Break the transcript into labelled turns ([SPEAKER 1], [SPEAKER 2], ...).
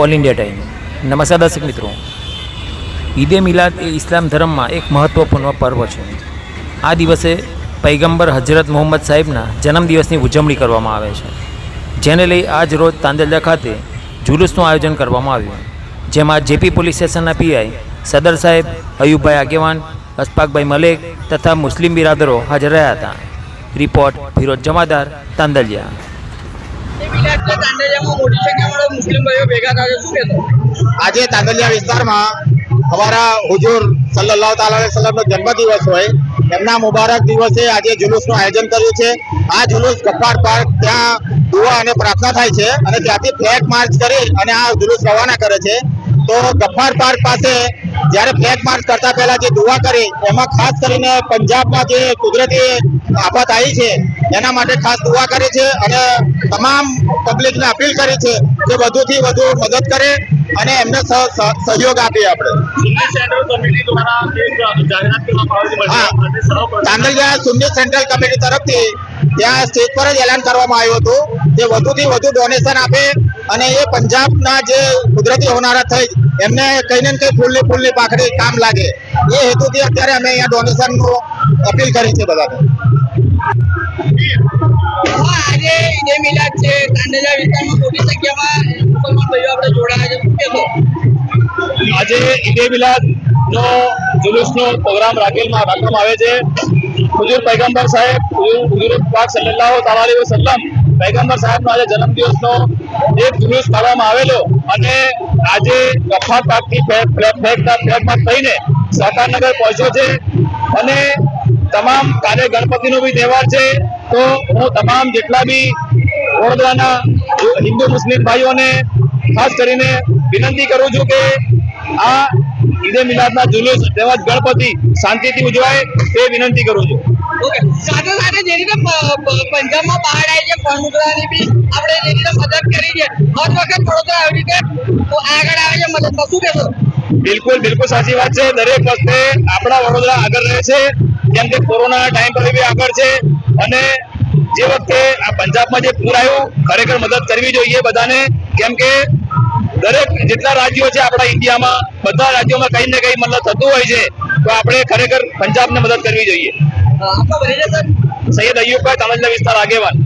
[SPEAKER 1] All India time. નમસ્કાર દર્શક મિત્રો. ઈદે મિલાદ એ ઇસ્લામ ધર્મમાં એક મહત્ત્વપૂર્ણ પર્વ છે. આ દિવસે પૈગંબર હજરત મોહમ્મદ સાહેબના જન્મદિવસની ઉજવણી કરવામાં આવે છે. જેને લઈ આજ રોજ તાંદલજા ખાતે જુલુસનું આયોજન કરવામાં આવ્યું. જેમાં જેપી પોલીસ સ્ટેશનના પીઆઈ સદર સાહેબ, અયુબભાઈ આગેવાન, અશફાકભાઈ મલેક તથા મુસ્લિમ બિરાદરો હાજર રહ્યા હતા. રિપોર્ટ ફિરોજ જમાદાર તાંદલિયા
[SPEAKER 2] આજે તાંદલિયા વિસ્તારમાં અમારા હુજુર સલ્લાહ તાલા જન્મ જન્મદિવસ હોય. એમના મુબારક દિવસે આજે જુલુસનું આયોજન કર્યું છે. આ જુલુસ ગફ્ફાર પાર્ક ત્યાં દુઆ અને પ્રાર્થના થાય છે અને ત્યાંથી ફ્લેગ માર્ચ કરી અને આ જુલુસ રવાના કરે છે. તો ગફ્ફાર પાર્ક પાસે જ્યારે ફ્લેગ માર્ચ કરતા પહેલા જે દુઆ કરી એમાં ખાસ કરીને પંજાબમાં જે કુદરતી આફત આવી છે એના માટે ખાસ દુઆ કરી છે અને તમામ પબ્લિકને અપીલ કરી છે કે વધુથી વધુ મદદ કરે અને એમને સહ- સહ- સહયોગ આપીએ આપણે. ચાંદલિયા સુન્ની સેન્ટ્રલ કમિટી તરફથી ત્યાં સ્ટેજ પર જ એલાન કરવામાં આવ્યું હતું કે વધુથી વધુ ડોનેશન આપે અને એ પંજાબના જે કુદરતી હોનારા થઈ એમને કઈ ને કઈ ફૂલની ફૂલની પાખડી કામ લાગે. એ હેતુથી અત્યારે અમે અહીંયા ડોનેશનનું અપીલ કરી છે બધાને.
[SPEAKER 3] હા, આજે ઈદે મિલાદ છે. તાંડલિયા વિસ્તારમાં મોટી સંખ્યામાં મુસલમાન ભાઈઓ આપણે જોડાયા છે.
[SPEAKER 4] આજે ઈદે મિલાદ નો જુલુસનો પ્રોગ્રામ રાખેલમાં રાખવામાં આવે છે. હુજુર પૈગંબર સાહેબ હુજુર પાક સલ્લલ્લાહુ અલૈહિ વસલ્લમ પૈગંબર સાહેબનો આજે જન્મદિવસનો એક જુલુસ કાઢવામાં આવેલો. અને આજે ગફાર પાકથી ફ્લેગ ફ્લેગ ફ્લેગમાં થઈને સહકારનગર પહોંચ્યો છે અને તમામ કાલે ગણપતિનો બી તહેવાર છે. તો હું તમામ જેટલા બી વડોદરાના હિન્દુ, મુસ્લિમ ભાઈઓને ખાસ કરીને વિનંતી કરું છું કે આ ઈદે મિલાદના જુલુસ તેમજ ગણપતિ શાંતિથી ઉજવાય તે વિનંતી કરું છું.
[SPEAKER 3] સાથે સાથે જે રીતે પંજાબમાં બહાર આવી છે ફળમુકડાની બી આપણે જે રીતે મદદ કરી છે. હર વખત વડોદરા આવી રીતે આગળ આવે છે મદદમાં શું કહેશો?
[SPEAKER 4] બિલકુલ બિલકુલ સાચી વાત છે. દરેક વખતે આપણા વડોદરા આગળ રહે છે. કેમ કે કોરોના ટાઈમ પર બી આગળ છે. અને જે વખતે આ પંજાબમાં જે પૂર આવ્યું, ખરેખર મદદ કરવી જોઈએ બધાને. કેમ કે દરેક જેટલા રાજ્યો છે આપણા ઇન્ડિયામાં, બધા રાજ્યોમાં કંઈ ને કંઈ મતલબ થતું હોય છે. તો આપણે ખરેખર પંજાબને મદદ કરવી જોઈએ. સૈયદ અયુબભાઈ તમિલના વિસ્તાર આગેવાન.